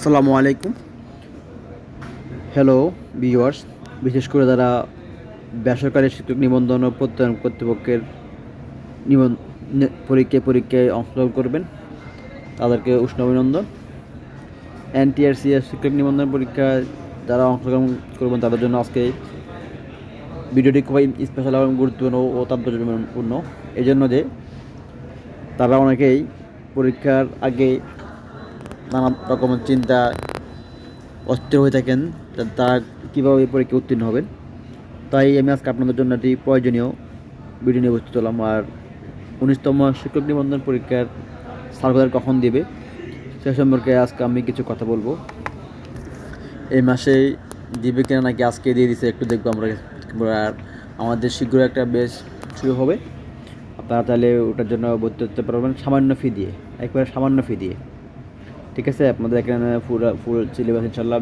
আসসালামু আলাইকুম। Hello viewers বিশেষ করে যারা বেসরকারি শিক্ষক নিবন্ধন ও প্রত্যয়ন কর্তৃপক্ষের নিবন্ধ পরীক্ষায় পরীক্ষায় অংশগ্রহণ করবেন, তাদেরকে উষ্ণ অভিনন্দন। এনটিআরসিএস শিক্ষক নিবন্ধন পরীক্ষায় যারা অংশগ্রহণ করবেন, তাদের জন্য আজকে ভিডিওটি খুবই স্পেশাল এবং গুরুত্বপূর্ণ ও তাৎপর্যপূর্ণ। এই জন্য যে তারা অনেকেই পরীক্ষার আগে নানা রকমের চিন্তা অস্থির হয়ে থাকেন তারা কীভাবে পরীক্ষা উত্তীর্ণ হবেন? তাই আমি আজকে আপনাদের জন্য একটি প্রয়োজনীয় ভিডিও নিয়ে উপস্থিত হলাম। আর উনিশতম শিক্ষক নিবন্ধন পরীক্ষার সার্কুলার কখন দেবে, সে সম্পর্কে আজকে আমি কিছু কথা বলব। এই মাসে দিবে কিনা নাকি আজকে দিয়ে দিছে একটু দেখব আমরা আর আমাদের শীঘ্রই একটা বেশ শুরু হবে। আপনারা তাহলে ওটার জন্য ভর্তি হতে পারবেন সামান্য ফি দিয়ে, একবারে সামান্য ফি দিয়ে। ঠিক আছে? আপনাদের এখানে ফুল ফুল সিলেবাস ইনশাল্লাহ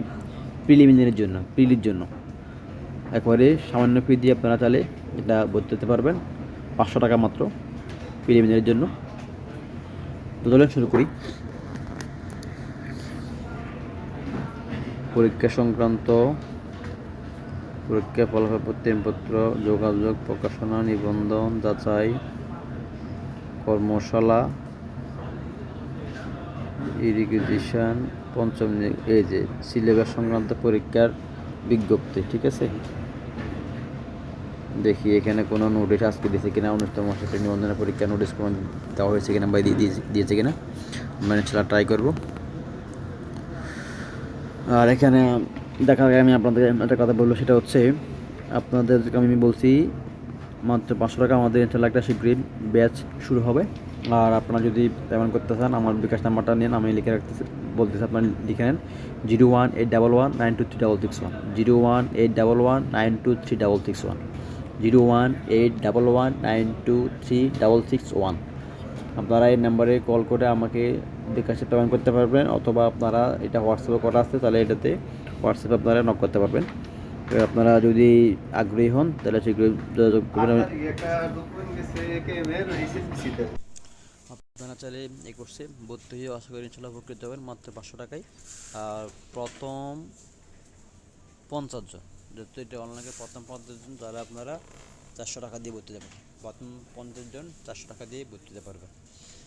প্রিলিমিনারির জন্য প্রিলির জন্য। একবারে সামান্য ফি দিয়ে আপনারা তাহলে এটা ভর্তি হতে পারবেন, পাঁচশো টাকা মাত্র প্রিলিমিনারির জন্য। তো চলেন শুরু করি। পরীক্ষা সংক্রান্ত পরীক্ষা ফলাফল, প্রত্যয়নপত্র, যোগাযোগ, প্রকাশনা, নিবন্ধন, যাচাই, কর্মশালা ইরিগেশন পঞ্চম এই যে সিলেবাস সংক্রান্ত পরীক্ষার বিজ্ঞপ্তি, ঠিক আছে? দেখি এখানে কোনো নোটিশ আজকে দিয়েছে কিনা অনুষ্ঠান মাসে নিবন্ধনের পরীক্ষা নোটিশ কোনো দেওয়া হয়েছে কিনা বা দিয়ে দিয়েছে- কিনা, আমরা ইনশাল্লাহ ট্রাই করব। আর এখানে আগে আমি আপনাদের একটা কথা বলব, সেটা হচ্ছে আপনাদের আমি বলছি, মাত্র পাঁচশো টাকা আমাদের ইনশাল্লাহ একটা শীঘ্রই ব্যাচ শুরু হবে। আর আপনারা যদি পেমেন্ট করতে চান, আমার বিকাশ নাম্বারটা নিন আমি লিখে রাখতেছি, বলতেছি আপনারা লিখে নেন। Zero one eight double one nine two three double six one. Zero one eight double one nine two three double six one. Zero one eight double one nine two three double six one. আপনারা এই নাম্বারে call করে আমাকে বিকাশে payment করতে পারবেন, অথবা আপনারা এটা হোয়াটসঅ্যাপে করা আছে, তাহলে এটাতে হোয়াটসঅ্যাপে আপনারা নক করতে পারবেন। আপনারা যদি আগ্রহী হন, তাহলে শীঘ্রই যোগাযোগ করবেন। আপনারা এই কোর্সে ভর্তি হয়ে আশা করি ইনশাল্লাহ উপকৃত হবেন মাত্র পাঁচশো টাকায়। আর প্রথম পঞ্চাশ জন, যেহেতু এটা অনলাইনে প্রথম পঞ্চাশ জন যারা আপনারা চারশো টাকা দিয়ে ভর্তি যাবেন প্রথম পঞ্চাশ জন চারশো টাকা দিয়ে ভর্তি দিতে পারবেন।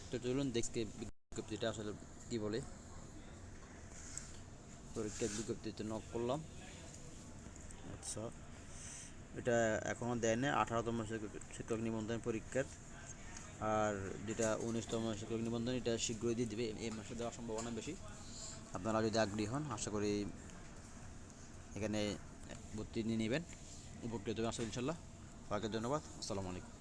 তো চলুন দেখতে বিজ্ঞপ্তিটা আসলে কী বলে। পরীক্ষার বিজ্ঞপ্তিতে নক করলাম। আচ্ছা এটা এখনও দেয় না আঠারোতম শিক্ষক নিবন্ধন পরীক্ষার। আর যেটা উনিশতম শিক্ষক নিবন্ধন এটা শীঘ্রই দিয়ে দেবে। এই মাসে দেওয়ার সম্ভাবনা বেশি। আপনারা যদি আগ্রহী হন, আশা করি এখানে ভর্তি নিয়ে নেবেন। উপকৃত হবে আসলে ইনশাল্লাহ। সবাইকে ধন্যবাদ। আসসালামু আলাইকুম।